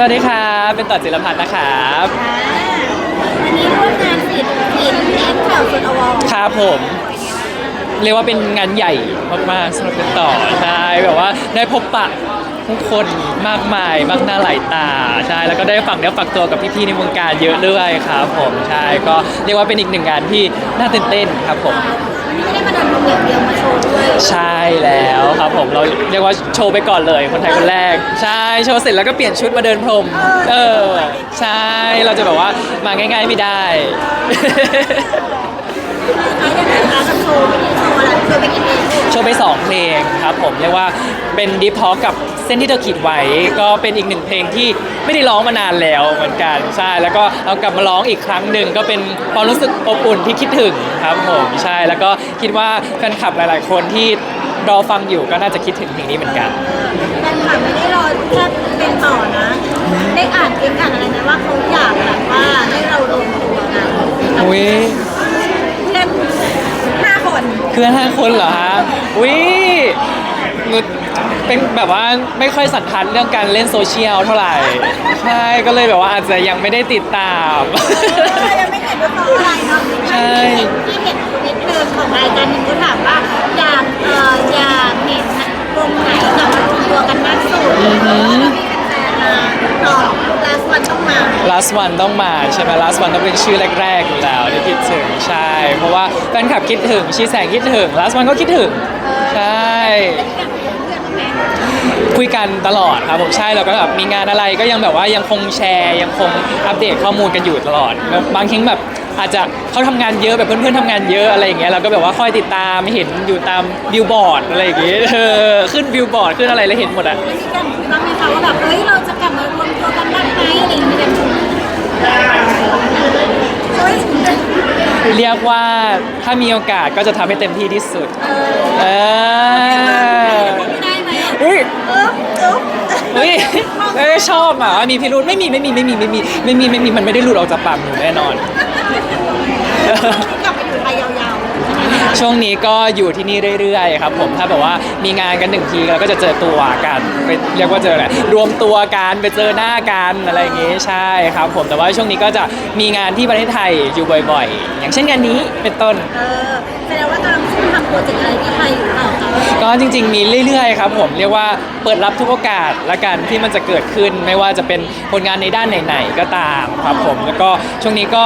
สวัสดีครับ เป็นต่อจิรพัฒน์นะครับอ่าวันนี้ร่วมงานศิลปินเอ็กข่าวสุดอวอร์ครับผม เรียกว่าเป็นงานใหญ่มากๆสำหรับเป็นต่อใช่แบบว่าได้พบปะผู้คนมากมายมากหน้าหลายตาใช่แล้วก็ได้ฝังเนื้อฝักตัวกับพี่ๆในวงการเยอะด้วยครับผมใช่ก็เรียกว่าเป็นอีกหนึ่งงานที่น่าตื่นเต้นครับผม วันนี้ไม่ได้มาเดินคนเดียวเดียวมาโชว์ด้วย ใช่แล้วครับผมเราเรียกว่าโชว์ไปก่อนเลยคนไทยคนแรก ใช่โชว์เสร็จแล้วก็เปลี่ยนชุดมาเดินพรม เออ ใช่เราจะแบบว่ามาง่าย ๆไม่ได้ใครยังไงคะกับโชว์ไม่ได้โชว์ไปกินเองลูกโชว์ไป 2 เพลงครับผมเรียกว่าเป็นดีพอกับเส้นที่เธอขีดไว้ ก็เป็นอีกหนึ่งเพลงที่ ไม่ได้ร้องมานานแล้วเหมือนกันใช่แล้วก็เอากลับมาร้องอีกครั้งหนึ่งก็เป็นความรู้สึกอบอุ่นที่คิดถึงครับผมใช่แล้วก็คิดว่าแฟนคลับหลาย ๆ คนที่รอฟังอยู่ก็น่าจะคิดถึงเพลงนี้เหมือนกัน แฟนคลับไม่ได้รอแค่เป็นต่อนะ ได้อ่านเองอ่านอะไรนะว่าเขาอยากแบบว่าให้เราลงตัวกันอุ้ยเช่นห้าคนเพื่อนห้าคนเหรอฮะอุ้ย หนูเป็นแบบว่าไม่ค่อยสันทัดเรื่องการเล่นโซเชียลเท่าไหร่ ใช่ก็เลยแบบว่าอาจจะยังไม่ได้ติดตาม เรายังไม่เห็นว่าเขาอะไรเนาะใช่ ที่เห็นทวิตเดินของรายการหนึ่งเขาถามว่าอยากเอ่ออยากเห็นวงไหนกลับมารวมตัวกันมากสุดแล้วก็มีแฟนๆมาตอบลาสวันต้องมา last one ต้องมาใช่ไหม last one ต้องเป็นชื่อแรกๆอยู่แล้วที่คิดถึงใช่ เพราะว่าแฟนคลับคิดถึงชีแสงคิดถึง last one ก็คิดถึง ใช่ คุยกันตลอดครับผมใช่แล้วก็แบบมีงานอะไรก็ยังแบบว่ายังคงแชร์ ยังคงอัปเดตข้อมูลกันอยู่ตลอดแบบบางทีแบบอาจจะเขาทำงานเยอะแบบเพื่อนๆทำงานเยอะอะไรอย่างเงี้ยเราก็แบบว่าคอยติดตามเห็นอยู่ตามบิลบอร์ดอะไรอย่างเงี้ยเออขึ้นบิลบอร์ดขึ้นอะไรแล้วเห็นหมดอะ มีกันบ้างไหมคะว่าแบบเฮ้ยเราจะกลับมารวมตัวกันได้ไหมอะไรอย่างเงี้ยเฮ้ยเรียกว่าถ้ามีโอกาสก็จะทำให้เต็มที่ที่สุด เออได้ไหม อุ้ยเออเอออุ้ยเอ้ยชอบอะมีพิรุธไม่มีไม่มีไม่มีไม่มีไม่มีไม่มีมันไม่ได้หลุดออกจากปากหนูแน่นอน กลับไปอยู่ไทยยาวๆช่วงนี้ก็อยู่ที่นี่เรื่อยๆครับผมถ้าแบบว่ามีงานกันหนึ่งทีเราก็จะเจอตัวกันไปเรียกว่าเจออะไรรวมตัวกันไปเจอหน้ากันอะไรอย่างงี้ใช่ครับ ผมแต่ว่าช่วงนี้ก็จะมีงานที่ประเทศไทยอยู่บ่อย ๆ อย่างเช่นงานนี้เป็นต้นเออแสดงว่ากำลังซุ่มทำ โปรเจกต์อะไรที่ไทยอยู่เปล่าคะก็จริง ๆ มีเรื่อยๆครับผมเรียกว่าเปิดรับทุกโอกาสละกันที่มันจะเกิดขึ้น ไม่ว่าจะเป็นผลงานในด้านไหนๆก็ตามครับผมแล้วก็ช่วงนี้ก็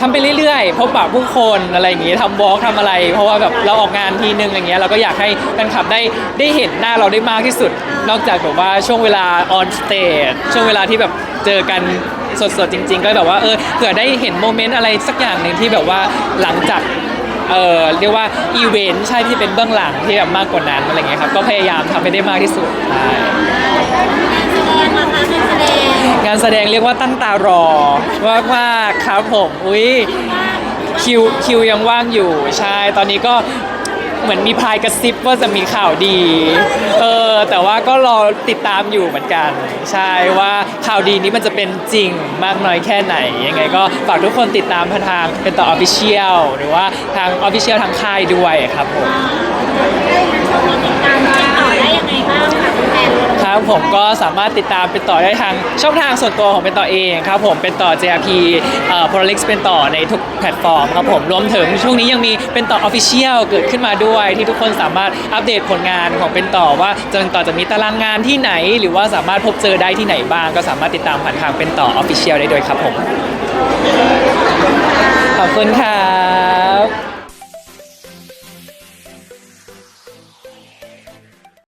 ทำไปเรื่อยๆ พบปะผู้คนอะไรอย่างงี้ทำวอล์กทำอะไร เพราะว่าแบบเราออกงานทีนึงอะไรเงี้ยเราก็อยากให้แฟนคลับได้ได้เห็นหน้าเราได้มากที่สุด นอกจากแบบว่าช่วงเวลาออนสเตจช่วงเวลาที่แบบเจอกันสดๆจริง ๆ ก็แบบว่าเออเผื่อได้เห็นโมเมนต์อะไรสักอย่างหนึ่งที่แบบว่าหลังจาก เอ่อเรียกว่าอีเวนต์ใช่ที่เป็นเบื้องหลังที่แบบมากกว่านั้นอะไรเงี้ยครับก็พยายามทำให้ได้มากที่สุดใช่งานแสดงเรียกว่าตั้งตารอมากมากๆครับผมอุ้ยคิวคิวยังว่างอยู่ใช่ตอนนี้ก็ เหมือนมีพายกระซิบว่าจะมีข่าวดี เออ แต่ว่าก็รอติดตามอยู่เหมือนกัน ใช่ว่าข่าวดีนี้มันจะเป็นจริงมากน้อยแค่ไหน ยังไงก็ฝากทุกคนติดตามทางเป็นต่อออฟฟิเชียลหรือว่าทางออฟฟิเชียลทางค่ายด้วยครับผม การติดต่อได้ยังไงบ้างคะแฟน ครับ ผมก็สามารถติดตามเป็นต่อได้ทางช่องทางส่วนตัวของเป็นต่อเองครับผมเป็นต่อ JRP เอ่อ Prolix เป็นต่อในทุกแพลตฟอร์มครับผมรวมถึงช่วงนี้ยังมีเป็นต่อ Official เกิดขึ้นมาด้วย ที่ทุกคนสามารถอัปเดตผลงานของเป็นต่อว่าจะเป็นต่อจะมีตารางงานที่ไหน หรือว่าสามารถพบเจอได้ที่ไหนบ้าง ก็สามารถติดตามผ่านทางเป็นต่อ Official ได้ด้วยครับผมขอบคุณครั